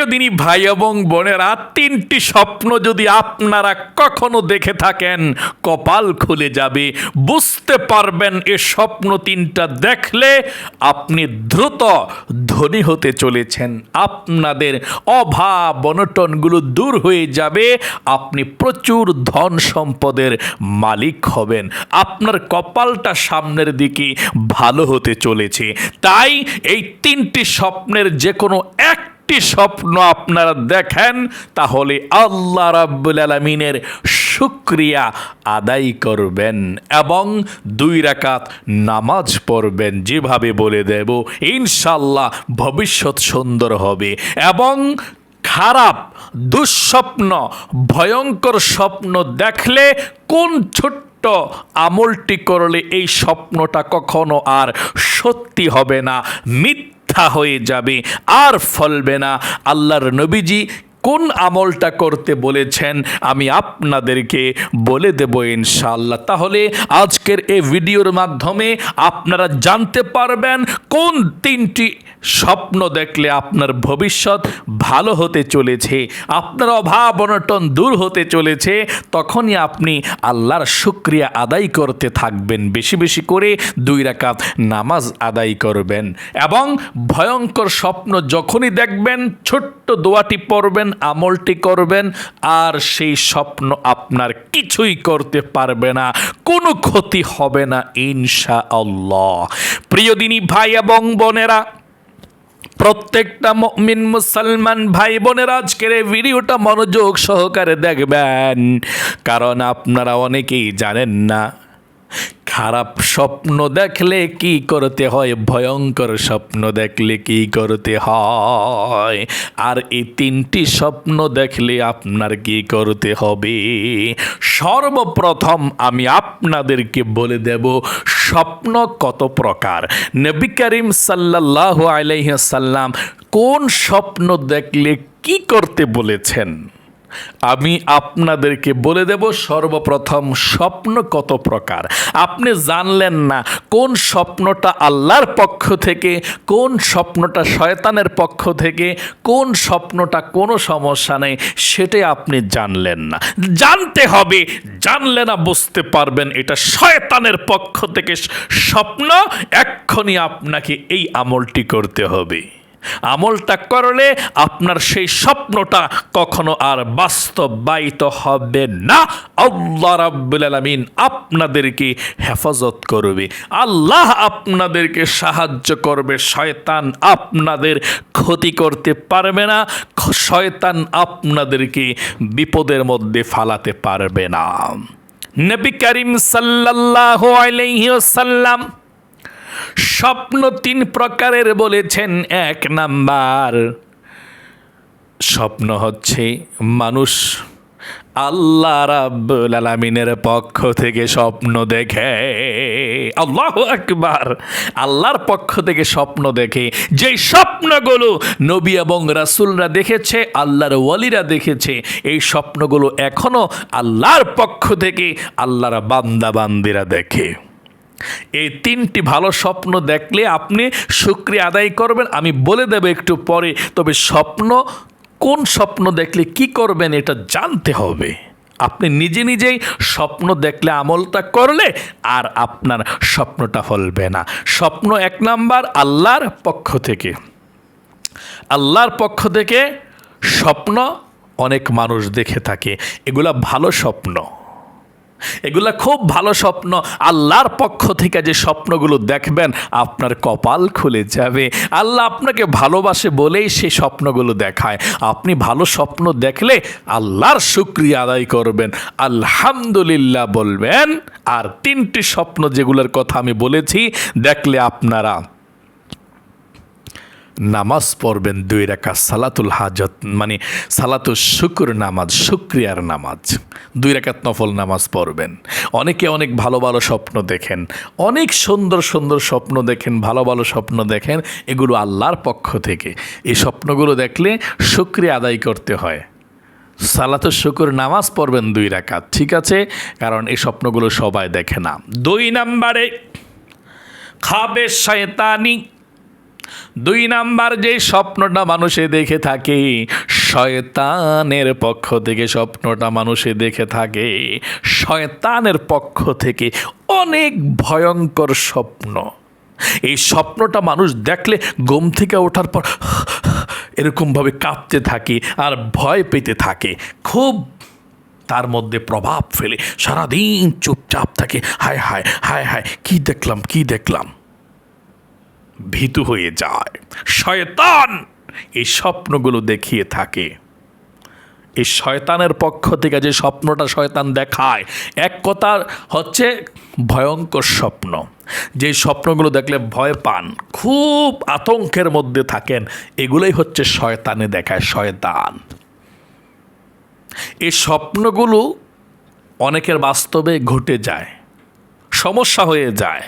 প্রিয় ভাই এবং বোনেরা তিনটি স্বপ্ন যদি আপনারা কখনো দেখে থাকেন, কপাল খুলে যাবে। বুঝতে পারবেন, এ স্বপ্ন তিনটা দেখলে আপনি দ্রুত ধনী হতে চলেছেন। আপনাদের অভাব, অনটনগুলো দূর হয়ে যাবে। আপনি প্রচুর ধন সম্পদের মালিক হবেন। আপনার কপালটা সামনের দিকে ভালো হতে চলেছে। তাই এই তিনটি স্বপ্নের যে কোনো একটি স্বপ্ন আপনারা দেখেন, তাহলে আল্লাহ রাব্বুল আলমিনের শুক্রিয়া আদায় করবেন এবং দুই রাকাত নামাজ পড়বেন, যেভাবে বলে দেব ইনশাল্লাহ ভবিষ্যৎ সুন্দর হবে এবং খারাপ, দুঃস্বপ্ন, ভয়ঙ্কর স্বপ্ন দেখলে কোন ছোট্ট আমলটি করলে এই স্বপ্নটা কখনো আর সত্যি হবে না, মিথ্যা হয়ে যাবে। আর ফলবে না। আল্লাহর নবীজি কোন আমলটা করতে বলেছেন আমি আপনাদেরকে বলে দেব ইনশাআল্লাহ। তাহলে আজকের এই ভিডিওর মাধ্যমে আপনারা জানতে পারবেন কোন তিনটি স্বপ্ন দেখলে আপনার ভবিষ্যৎ ভালো হতে চলেছে, আপনার অভাব অনটন দূর হতে চলেছে, তখনই আপনি আল্লাহর শুক্রিয়া আদায় করতে থাকবেন। বেশি বেশি করে দুই রাকাত নামাজ আদায় করবেন এবং ভয়ঙ্কর স্বপ্ন যখনই দেখবেন, ছোট্ট দোয়াটি পড়বেন আমলটি করবেন, আর সেই স্বপ্ন আপনার কিছুই করতে পারবে না। কোনো ক্ষতি হবে না ইনশা আল্লাহ প্রিয় দিনী ভাই এবং বোনেরা, প্রত্যেকটা মিন মুসলমান ভাই বোনের আজকের এই ভিডিওটা মনোযোগ সহকারে দেখবেন। কারণ আপনারা অনেকেই জানেন না খারাপ স্বপ্ন দেখলে কি করতে হয়? ভয়ঙ্কর স্বপ্ন দেখলে কি করতে হয়? আর এই তিনটি স্বপ্ন দেখলে আপনার কি করতে হবে? সর্বপ্রথম আমি আপনাদেরকে বলে দেব, স্বপ্ন কত প্রকার? নবী করিম সাল্লাহ আলাইসাল্লাম কোন স্বপ্ন দেখলে কি করতে বলেছেন? আমি আপনাদেরকে বলে দেব সর্বপ্রথম স্বপ্ন কত প্রকার? আপনি জানলেন না কোন স্বপ্নটা আল্লাহর পক্ষ থেকে, কোন স্বপ্নটা শয়তানের পক্ষ থেকে, কোন স্বপ্নটা কোনো সমস্যা নেই, সেটাই আপনি জানলেন না। জানতে হবে, জানলে না বুঝতে পারবেন এটা শয়তানের পক্ষ থেকে স্বপ্ন, এক্ষুনি আপনাকে এই আমলটি করতে হবে। আমলটা করলে আপনার সেই স্বপ্নটা কখনো আর বাস্তবায়িত হবে না। আল্লাহ রাব্বুল আলামিন আপনাদেরকে হেফাজত করবে। আল্লাহ আপনাদেরকে সাহায্য করবে। শয়তান আপনাদের ক্ষতি করতে পারবে না। শয়তান আপনাদেরকে বিপদের মধ্যে ফালাতে পারবে না। নবী করিম সাল্লাল্লাহু আলাইহি ওয়াসাল্লাম স্বপ্ন তিন প্রকারের বলেছেন, এক নাম্বার স্বপ্ন হচ্ছে মানুষ আল্লাহ রাব্বুল আলামিনের পক্ষ থেকে স্বপ্ন দেখে। আল্লাহ একবার আল্লাহর পক্ষ থেকে স্বপ্ন দেখে। যেই স্বপ্নগুলো নবী এবং রাসূলরা দেখেছে, আল্লাহর ওয়ালিরা দেখেছে, এই স্বপ্নগুলো এখনও আল্লাহর পক্ষ থেকে আল্লাহর বান্দা বান্দিরা দেখে। এই তিনটি ভালো স্বপ্ন দেখলে আপনি শুক্রিয়া আদায় করবেন। আমি বলে দেব একটু পরে, তবে স্বপ্ন, কোন স্বপ্ন দেখলে কি করবেন এটা জানতে হবে। আপনি নিজে নিজেই স্বপ্ন দেখলে আমলটা করলে আর আপনার স্বপ্নটা ফলবে না। স্বপ্ন এক নাম্বার, আল্লাহর পক্ষ থেকে। আল্লাহর পক্ষ থেকে স্বপ্ন অনেক মানুষ দেখে থাকে। এগুলা ভালো স্বপ্ন। এগুলা খুব ভালো স্বপ্ন। আল্লাহর পক্ষ থেকে যে স্বপ্নগুলো দেখবেন, আপনার কপাল খুলে যাবে। আল্লাহ আপনাকে ভালোবাসে বলেই সেই স্বপ্নগুলো দেখায়। আপনি ভালো স্বপ্ন দেখলে আল্লাহর শুক্রিয়া আদায় করবেন। আলহামদুলিল্লাহ বলবেন। আর তিনটি স্বপ্ন যেগুলোর কথা আমি বলেছি, দেখলে আপনারা নামাজ পড়বেন, দুই রাখা সালাতুল হাজত মানে সালাতুল শুক্র নামাজ, শুক্রিয়ার নামাজ, দুই রাকাত নফল নামাজ পড়বেন। অনেকে অনেক ভালো ভালো স্বপ্ন দেখেন, অনেক সুন্দর সুন্দর স্বপ্ন দেখেন, ভালো ভালো স্বপ্ন দেখেন, এগুলো আল্লাহর পক্ষ থেকে। এই স্বপ্নগুলো দেখলে শুক্রিয়া আদায় করতে হয়। সালাতুল শুকুর নামাজ পড়বেন দুই রাকাত ঠিক আছে? কারণ এই স্বপ্নগুলো সবাই দেখে না। দুই নাম্বারে, খাবে শয়তানি। দুই নাম্বার যে স্বপ্নটা মানুষে দেখে থাকে, শয়তানের পক্ষ থেকে স্বপ্নটা মানুষে দেখে থাকে, শয়তানের পক্ষ থেকে অনেক ভয়ঙ্কর স্বপ্ন। এই স্বপ্নটা মানুষ দেখলে ঘুম থেকে ওঠার পর এরকমভাবে কাঁপতে থাকে আর ভয় পেতে থাকে। খুব তার মধ্যে প্রভাব ফেলে, সারাদিন চুপচাপ থাকে, হায় হায় হায় হায়, কি দেখলাম কি দেখলাম। ভীতু হয়ে যায়। শয়তান এই স্বপ্নগুলো দেখিয়ে থাকে। এই শয়তানের পক্ষ থেকে যে স্বপ্নটা শয়তান দেখায়, এক কথা হচ্ছে ভয়ঙ্কর স্বপ্ন। যে স্বপ্নগুলো দেখলে ভয় পান, খুব আতঙ্কের মধ্যে থাকেন, এগুলোই হচ্ছে শয়তানে দেখায়, শয়তান। এই স্বপ্নগুলো অনেকের বাস্তবে ঘটে যায়। সমস্যা হয়ে যায়।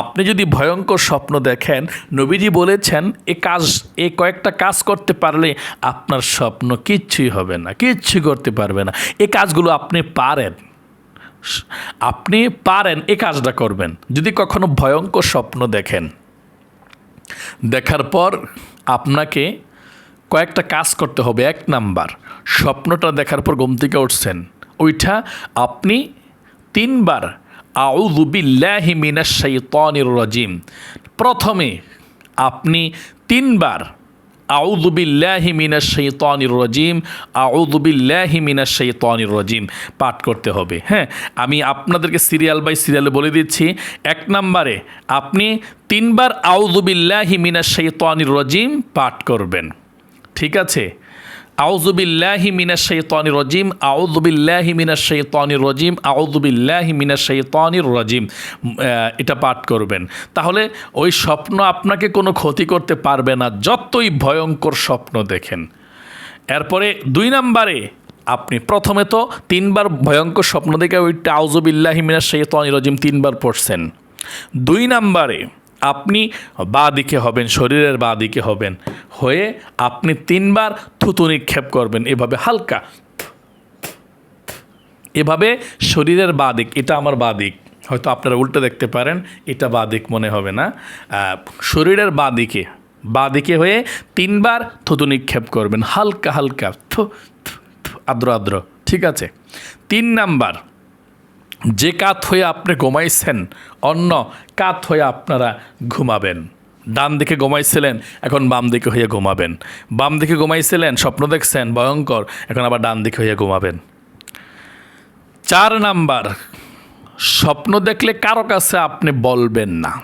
আপনি যদি ভয়ঙ্কর স্বপ্ন দেখেন, নবীজি বলেছেন, এ কাজ, এ কয়েকটা কাজ করতে পারলে আপনার স্বপ্ন কিচ্ছুই হবে না, কিচ্ছু করতে পারবে না। এই কাজগুলো আপনি পারেন। আপনি পারেন এই কাজটা করবেন। যদি কখনো ভয়ঙ্কর স্বপ্ন দেখেন, দেখার পর আপনাকে কয়েকটা কাজ করতে হবে। এক নাম্বার, স্বপ্নটা দেখার পর ঘুম থেকে উঠছেন। ওইটা আপনি তিনবার আউজুবিল্লাহি মিনাশ শাইতানির রাজিম। প্রথমে আপনি তিনবার আউজুবিল্লাহি মিনাশ শাইতানির রাজিম আউজুবিল্লাহি মিনাশ শাইতানির রাজিম পাঠ করতে হবে। হ্যাঁ আমি আপনাদেরকে সিরিয়াল বাই সিরিয়ালে বলে দিচ্ছি, এক নম্বরে আপনি তিনবার আউজুবিল্লাহি মিনাশ শাইতানির রাজিম পাঠ করবেন। ঠিক আছে? আউজুবিল্লাহি মিনাশ শাইতানির রাজিম আউজুবিল্লাহি মিনাশ শাইতানির রাজিম আউজুবিল্লাহি মিনাশ শাইতানির রাজিম। এটা পাঠ করবেন। তাহলে ওই স্বপ্ন আপনাকে কোনো ক্ষতি করতে পারবে না, যতই ভয়ঙ্কর স্বপ্ন দেখেন। এরপরে দুই নাম্বারে আপনি প্রথমে তো তিনবার ভয়ঙ্কর স্বপ্ন দেখে ওইটা আউজুবিল্লাহি মিনাশ শাইতানির রাজিম তিনবার পড়ছেন। দুই নাম্বারে আপনি বা দিকে হবেন, শরীরের বা দিকে হবেন। হয়ে আপনি তিনবার থুতু নিক্ষেপ করবেন, এভাবে হালকা। এভাবে শরীরের বা দিক, এটা আমার বা দিক। হয়তো আপনারা উল্টো দেখতে পারেন, এটা বা দিক মনে হবে না। শরীরের বা দিকে বা দিকে হয়ে তিনবার থুতু নিক্ষেপ করবেন, হালকা হালকা, থু আদ্র আদ্র ঠিক আছে? তিন নাম্বার যে কাত হয়ে আপনি ঘুমাইছেন, অন্য কাত হয়ে আপনারা ঘুমাবেন। ডান দিকে ঘুমাইছিলেন, এখন বাম দিকে হয়ে ঘুমাবেন। বাম দিকে ঘুমাইছিলেন, স্বপ্ন দেখছেন, ভয়ঙ্কর, এখন আবার ডান দিকে হয়ে ঘুমাবেন। চার নাম্বার, স্বপ্ন দেখলে কারও কাছে আপনি বলবেন না।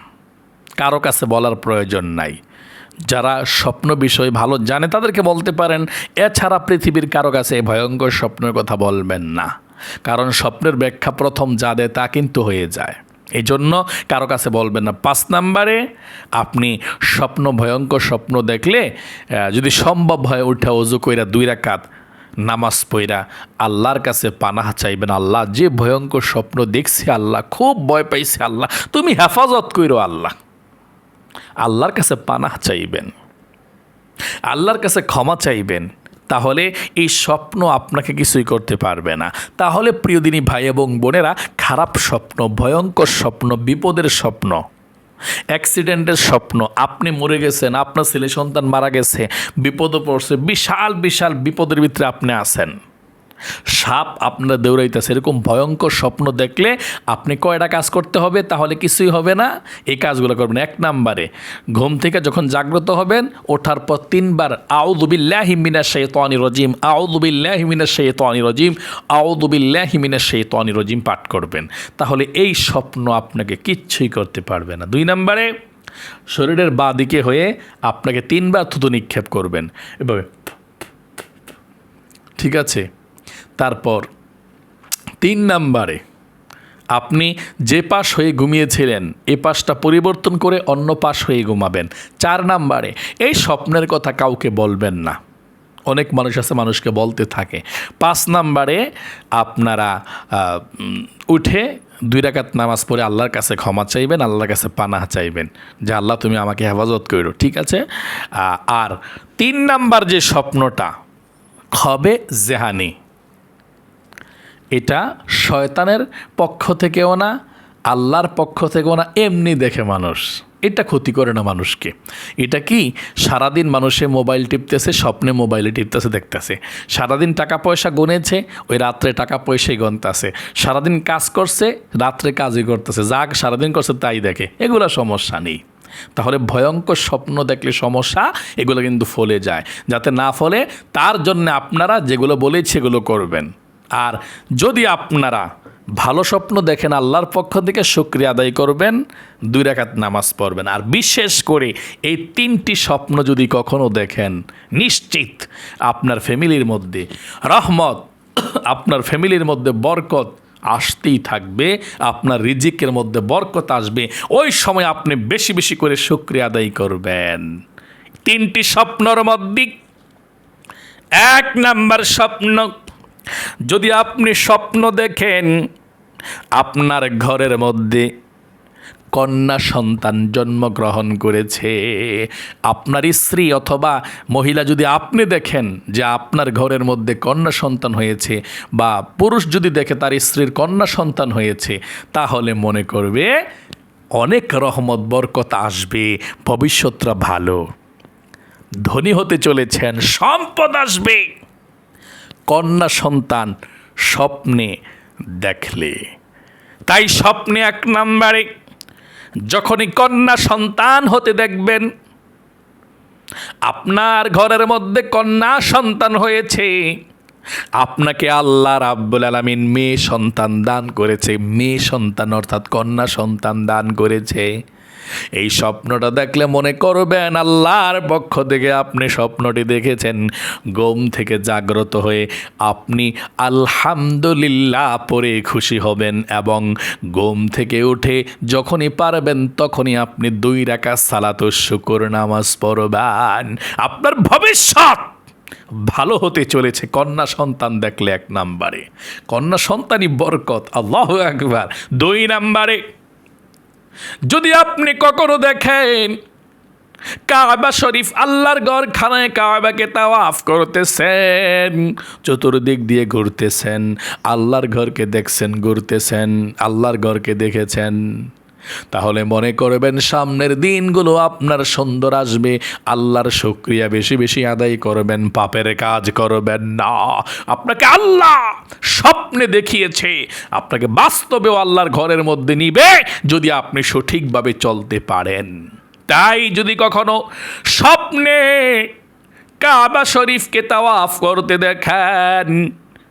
কারও কাছে বলার প্রয়োজন নাই। যারা স্বপ্ন বিষয় ভালো জানে, তাদেরকে বলতে পারেন, এছাড়া পৃথিবীর কারও কাছে ভয়ঙ্কর স্বপ্নের কথা বলবেন না। কারণ স্বপ্নের ব্যাখ্যা প্রথম যা দেয় তা কিন্তু হয়ে যায়। এই জন্য কারও কাছে বলবেন না, পাঁচ নাম্বারে আপনি স্বপ্ন ভয়ঙ্কর স্বপ্ন দেখলে যদি সম্ভব হয় উঠে অজু কইরা দুই রাকাত নামাজ পইরা আল্লাহর কাছে পানাহ চাইবেন। আল্লাহ যে ভয়ঙ্কর স্বপ্ন দেখছি আল্লাহ, খুব ভয় পাইছে আল্লাহ, তুমি হেফাজত কইরো আল্লাহ। আল্লাহর কাছে পানাহ চাইবেন। আল্লাহর কাছে ক্ষমা চাইবেন। তাহলে এই স্বপ্ন আপনাকে কিছুই করতে পারবে না। তাহলে প্রিয়দিনী ভাই এবং বোনেরা, খারাপ স্বপ্ন, ভয়ঙ্কর স্বপ্ন, বিপদের স্বপ্ন, অ্যাক্সিডেন্টের স্বপ্ন, আপনি মরে গেছেন, আপনার ছেলে সন্তান মারা গেছে, বিপদে পড়ছে, বিশাল বিশাল বিপদের ভিতরে আপনি আছেন। সাপ আপনারা দৌড়াইতেছে, এরকম ভয়ঙ্কর স্বপ্ন দেখলে আপনি কয়টা কাজ করতে হবে তাহলে কিছুই হবে না, এই কাজগুলো করবেন। এক নাম্বারে, ঘুম থেকে যখন জাগ্রত হবেন, ওঠার পর তিনবার আউদুবিল্লাহি মিনা শাইতানি রজিম আউদুবিল্লাহি মিনা শাইতানি রজিম আউদুবিল্লাহি মিনা শাইতানি রজিম পাঠ করবেন। তাহলে এই স্বপ্ন আপনাকে কিচ্ছুই করতে পারবে না। দুই নাম্বারে, শরীরের বাঁ দিকে হয়ে আপনাকে তিনবার থুতু নিক্ষেপ করবেন। এভাবে ঠিক আছে? তারপর, তিন নাম্বারে, আপনি যে পাশ হয়ে ঘুমিয়েছিলেন, এ পাশটা পরিবর্তন করে অন্য পাশ হয়ে ঘুমাবেন। চার নাম্বারে, এই স্বপ্নের কথা কাউকে বলবেন না। অনেক মানুষ আছে, মানুষকে বলতে থাকে। পাঁচ নাম্বারে, আপনারা উঠে দুই রাকাত নামাজ পড়ে আল্লাহর কাছে ক্ষমা চাইবেন, আল্লাহর কাছে পানাহ চাইবেন, যে আল্লাহ তুমি আমাকে হেফাজত করো, ঠিক আছে? আর তিন নাম্বার যে স্বপ্নটা হবে জেহানি। এটা শয়তানের পক্ষ থেকেও না, আল্লাহর পক্ষ থেকেও না, এমনি দেখে মানুষ। এটা ক্ষতি করে না মানুষকে। এটা কি? সারাদিন মানুষে মোবাইল টিপতেছে, স্বপ্নে মোবাইলে টিপতেছে, দেখতেছে। সারাদিন টাকা পয়সা গুনেছে, ওই রাত্রে টাকা পয়সাই গনতেছে সারাদিন কাজ করছে, রাত্রে কাজই করতেছে। যাক সারাদিন করছে, তাই দেখে। এগুলো সমস্যা নেই। তাহলে ভয়ঙ্কর স্বপ্ন দেখলে সমস্যা, এগুলো কিন্তু ফলে যায়। যাতে না ফলে, তার জন্য আপনারা যেগুলো বলেছি সেগুলো করবেন। আর যদি আপনারা ভালো স্বপ্ন দেখেন, আল্লাহর পক্ষ থেকে শুক্রিয়া আদায় করবেন, দুই রাকাত নামাজ পড়বেন। আর বিশেষ করে এই তিনটি স্বপ্ন যদি কখনো দেখেন, নিশ্চিত আপনার ফ্যামিলির মধ্যে রহমত, আপনার ফ্যামিলির মধ্যে বরকত আসতেই থাকবে, আপনার রিজিকের মধ্যে বরকত আসবে। ওই সময় আপনি বেশি বেশি করে শুক্রিয়া আদায় করবেন। তিনটি স্বপ্নর মধ্যে এক নাম্বার স্বপ্ন যদি আপনি স্বপ্ন দেখেন আপনার ঘরের মধ্যে কন্যা সন্তান জন্মগ্রহণ করেছে, আপনার স্ত্রী অথবা মহিলা যদি আপনি দেখেন যে আপনার ঘরের মধ্যে কন্যা সন্তান হয়েছে বা পুরুষ যদি দেখে তার স্ত্রীর কন্যা সন্তান হয়েছে, তাহলে মনে করবে অনেক রহমত, বরকত আসবে ভবিষ্যৎটা ভালো। ধনী হতে চলেছেন, সম্পদ আসবে। কন্যা সন্তান স্বপ্নে দেখলে। তাই স্বপ্নে এক নম্বরে যখনই কন্যা সন্তান হতে দেখবেন, আপনার ঘরের মধ্যে কন্যা সন্তান হয়েছে। আপনাকে আল্লাহ রাব্বুল আলামিন মেয়ে সন্তান দান করেছে। মেয়ে সন্তান অর্থাৎ কন্যা সন্তান দান করেছে। এই স্বপ্নটা দেখলে মনে করবেন আল্লাহর পক্ষ থেকে আপনি স্বপ্নটি দেখেছেন। গোম থেকে জাগ্রত হয়ে আপনি আলহামদুলিল্লাহ পরে খুশি হবেন এবং গোম থেকে উঠে যখনই পারবেন তখনই আপনি দুই রাখা সালাত শুকুর নামাজ পড়বেন। আপনার ভবিষ্যৎ ভালো হতে চলেছে। কন্যা সন্তান দেখলে এক নাম্বারে। কন্যা সন্তানই বরকত। আল্লাহ একবার দুই নাম্বারে যদি আপনি কখনো দেখেন কাবা শরীফ আল্লাহর ঘর খানায় কাবাকে তাওয়াফ করতেছেন, চতুর্দিক দিয়ে ঘুরতেছেন, আল্লাহর ঘরকে দেখছেন, ঘুরতেছেন, আল্লাহর ঘরকে দেখেছেন। তাহলে মনে করবেন সামনের দিনগুলো আপনার সুন্দর আসবে। আল্লাহর শুক্রিয়া বেশি বেশি আদায় করবেন, পাপের কাজ করবেন না। আপনাকে আল্লাহ স্বপ্নে দেখিয়েছে। আপনাকে বাস্তবেও আল্লাহর ঘরের মধ্যে নিবে যদি আপনি সঠিকভাবে চলতে পারেন। তাই যদি কখনো স্বপ্নে কাবা শরীফকে তাওয়াফ করতে দেখেন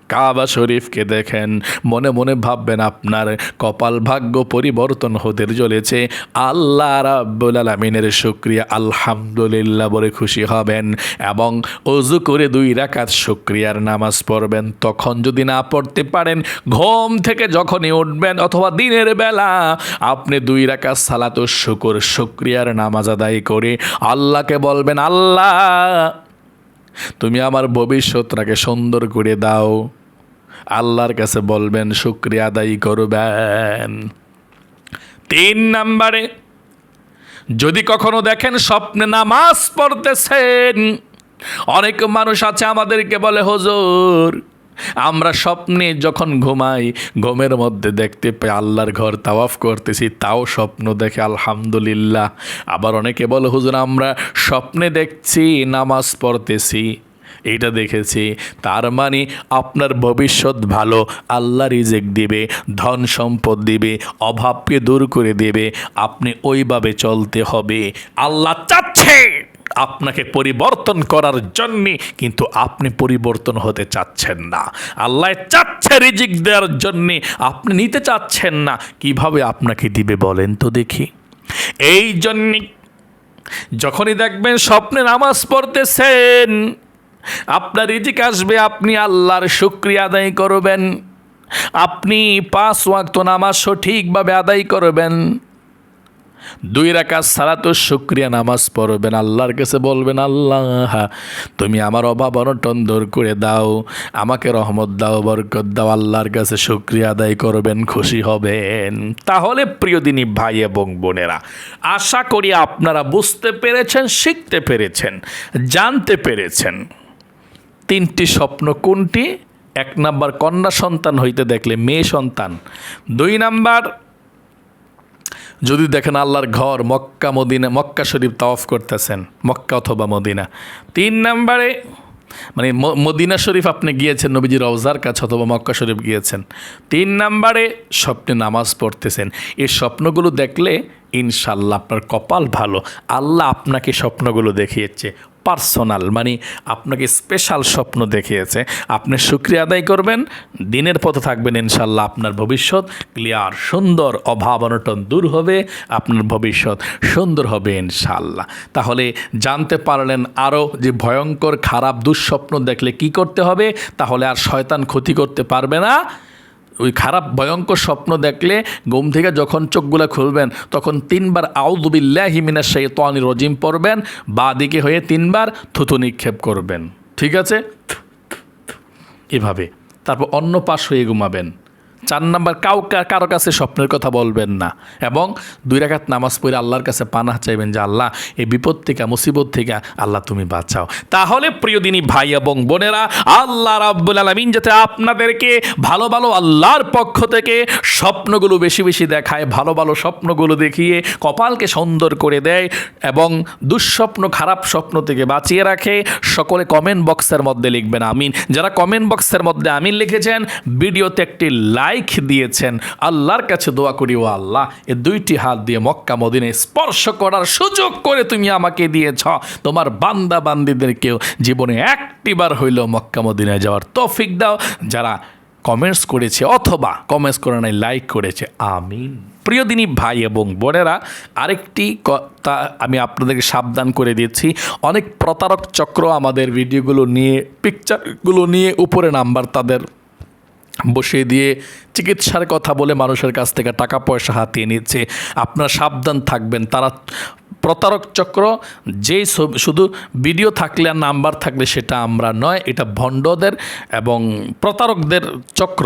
কাবা শরীফকে দেখেন। মনে মনে ভাববেন আপনার কপাল ভাগ্য পরিবর্তন হতে চলেছে। আল্লাহ রাব্বুল আলমিনের শুক্রিয়া, আলহামদুলিল্লাহ বলে খুশি হবেন এবং অজু করে দুই রাকাত শুক্রিয়ার নামাজ পড়বেন। তখন যদি না পড়তে পারেন, ঘুম থেকে যখনই উঠবেন অথবা দিনের বেলা আপনি দুই রাকাত সালাত শুকুর, শুক্রিয়ার নামাজ আদায় করে আল্লাহকে বলবেন, আল্লাহ, তুমি আমার ভবিষ্যৎটাকে সুন্দর করে দাও। আল্লাহর কাছে বলবেন, শুক্রিয়া আদায় করবেন। তিন নাম্বারে, যদি কখনো দেখেন স্বপ্নে নামাজ পড়তেছেন, অনেক মানুষ আছে আমাদেরকে বলে, হুজুর, আমরা স্বপ্নে যখন ঘুমাই, ঘুমের মধ্যে দেখতে পাই আল্লাহর ঘর তাওয়াফ করতেছি, তাও স্বপ্ন দেখে আলহামদুলিল্লাহ আবার অনেকে বলে, হুজুর, আমরা স্বপ্নে দেখছি, নামাজ পড়তেছি এইটা দেখেছি। তার মানে আপনার ভবিষ্যৎ ভালো, আল্লাহ রিজেক দিবে, ধন সম্পদ দিবে, অভাবকে দূর করে দেবে, আপনি ওইভাবে চলতে হবে। আল্লাহ চাচ্ছে আপনাকে পরিবর্তন করার জন্যে, কিন্তু আপনি পরিবর্তন হতে চাচ্ছেন না। আল্লাহ চাচ্ছে রিজিক দেওয়ার জন্যে, আপনি নিতে চাচ্ছেন না। কীভাবে আপনাকে দিবে বলেন তো দেখি। এই জন্যে যখনই দেখবেন স্বপ্নে নামাজ পড়তেছেন আপনার রিজিক আসবে, আপনি আল্লাহর শুক্রিয়া আদায় করবেন। আপনি পাঁচ ওয়াক্ত নামাজ সঠিকভাবে আদায় করবেন। দুই রাকাত তো শুক্রিয়া নামাজ পড়বেন। আল্লাহর কাছে বলবেন, আল্লাহ, তুমি আমার অভাব অনটন দূর করে দাও। আমাকে রহমত দাও, বরকত দাও। আল্লাহর কাছে শুক্রিয়া আদায় করবেন, খুশি হবেন। তাহলে প্রিয় দিনী ভাই এবং বোনেরা, আশা করি আপনারা বুঝতে পেরেছেন, শিখতে পেরেছেন, জানতে পেরেছেন। তিনটি স্বপ্ন কোনটি? এক নাম্বার, কন্যা সন্তান হইতে দেখলে মেয়ে সন্তান। দুই নাম্বার, যদি দেখেন আল্লাহর ঘর মক্কা মদিনা মক্কা শরীফ তাওয়াফ করতেছেন, মক্কা অথবা মদিনা। তিন নাম্বারে মানে মদিনা শরীফ আপনি গিয়েছেন নবীজি রওজার কাছে অথবা মক্কা শরীফ গিয়েছেন। তিন নাম্বারে, স্বপ্নে নামাজ পড়তেছেন। এই স্বপ্নগুলো দেখলে ইনশাল্লাহ আপনার কপাল ভালো। আল্লাহ আপনাকে স্বপ্নগুলো দেখিয়েছে। পার্সোনাল মানে আপনাকে স্পেশাল স্বপ্ন দেখিয়েছে। আপনি শুক্রিয়া আদায় করবেন, দিনের পথে থাকবেন ইনশাল্লাহ, আপনার ভবিষ্যৎ ক্লিয়ার সুন্দর, অভাব অনটন দূর হবে, আপনার ভবিষ্যৎ সুন্দর হবে ইনশাল্লাহ। তাহলে জানতে পারলেন আরও যে ভয়ঙ্কর, খারাপ, দুঃস্বপ্ন দেখলে কি করতে হবে? তাহলে আর শয়তান ক্ষতি করতে পারবে না। ওই খারাপ, ভয়ঙ্কর স্বপ্ন দেখলে ঘুম থেকে যখন চোখগুলো খুলবেন, তখন তিনবার আউদুবিল্লাহি মিনাশ শাইতানির রজিম পড়বেন বা দিকে হয়ে তিনবার থুতু নিক্ষেপ করবেন। ঠিক আছে? এভাবে। তারপর অন্য পাশ হয়ে ঘুমাবেন। চার নাম্বার, কাউ কারও কাছে স্বপ্নের কথা বলবেন না। এবং দুই রাকাত নামাজ পড়ে আল্লাহর কাছে পানাহ চাইবেন যে, আল্লাহ, এই বিপদ থেকে, মুসিবত থেকে, আল্লাহ তুমি বাঁচাও। তাহলে প্রিয় দিনী ভাই এবং বোনেরা, আল্লাহ রাব্বুল আলামিন যাতে আপনাদেরকে ভালো ভালো আল্লাহর পক্ষ থেকে স্বপ্নগুলো বেশি বেশি দেখায়, ভালো ভালো স্বপ্নগুলো দেখিয়ে কপালকে সুন্দর করে দেয় এবং দুঃস্বপ্ন, খারাপ স্বপ্ন থেকে বাঁচিয়ে রাখে, সকলে কমেন্ট বক্সের মধ্যে লিখবেন, আমিন। যারা কমেন্ট বক্সের মধ্যে আমিন লিখেছেন, ভিডিওতে একটি লাইক দিয়েছেন। আল্লাহর কাছে দোয়া করি, ও আল্লাহ, এ দুইটি হাত দিয়ে মক্কা মদিনে স্পর্শ করার সুযোগ করে তুমি আমাকে দিয়েছ। তোমার বান্দা বান্দিদেরকেও জীবনে একটিবার হইল মক্কা, মদিনায় যাওয়ার তৌফিক দাও। যারা কমেন্টস করেছে অথবা কমেন্টস করে নাই লাইক করেছে, আমিন। প্রিয় দিনী ভাই এবং বোনেরা, আরেকটি কথা আমি আপনাদেরকে সাবধান করে দিচ্ছি অনেক প্রতারক চক্র আমাদের ভিডিওগুলো নিয়ে পিকচারগুলো নিয়ে উপরে নাম্বার তাদের বসিয়ে দিয়ে চিকিৎসার কথা বলে মানুষের কাছ থেকে টাকা পয়সা হাতিয়ে নিচ্ছে। আপনারা সাবধান থাকবেন। তারা প্রতারক চক্র, যেই শুধু ভিডিও থাকলে আর নাম্বার থাকলে সেটা আমরা নয়, এটা ভণ্ডদের এবং প্রতারকদের চক্র।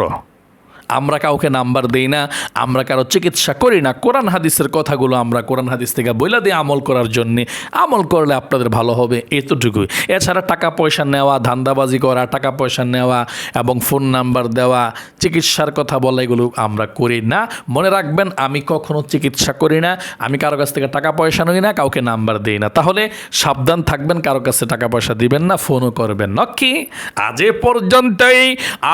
আমরা কাউকে নাম্বার দেই না, আমরা কারও চিকিৎসা করি না। কোরআন হাদিসের কথাগুলো আমরা কোরআন হাদিস থেকে বইলা দিয়ে আমল করার জন্যে, আমল করলে আপনাদের ভালো হবে এতটুকুই। এছাড়া টাকা পয়সা নেওয়া, ধান্দাবাজি করা, টাকা পয়সা নেওয়া এবং ফোন নাম্বার দেওয়া, চিকিৎসার কথা বলা এগুলো আমরা করি না। মনে রাখবেন, আমি কখনো চিকিৎসা করি না, আমি কারও কাছ থেকে টাকা পয়সা নই না, কাউকে নাম্বার দিই না। তাহলে সাবধান থাকবেন, কারও কাছে টাকা পয়সা দিবেন না, ফোনও করবেন না কি আজ এ পর্যন্তই,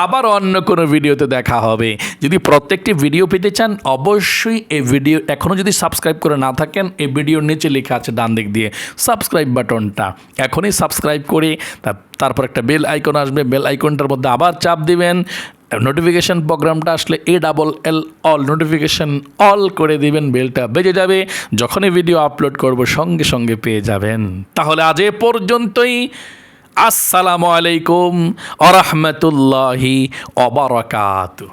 আবার অন্য কোনো ভিডিওতে দেখা হবে। যদি প্রত্যেকটি ভিডিও পেতে চান, অবশ্যই এই ভিডিও এখনও যদি সাবস্ক্রাইব করে না থাকেন, এই ভিডিওর নিচে লেখা আছে ডান দিক দিয়ে সাবস্ক্রাইব বাটনটা। এখনই সাবস্ক্রাইব করে তারপর একটা বেল আইকন আসবে বেল আইকনটার মধ্যে আবার চাপ দিবেন। নোটিফিকেশন প্রোগ্রামটা আসলে A double L all notification all করে দিবেন বেলটা বেজে যাবে। যখনই ভিডিও আপলোড করব, সঙ্গে সঙ্গে পেয়ে যাবেন। তাহলে আজ এ পর্যন্তই। আসসালামু আলাইকুম আরহামতুল্লাহি অবরাকাতু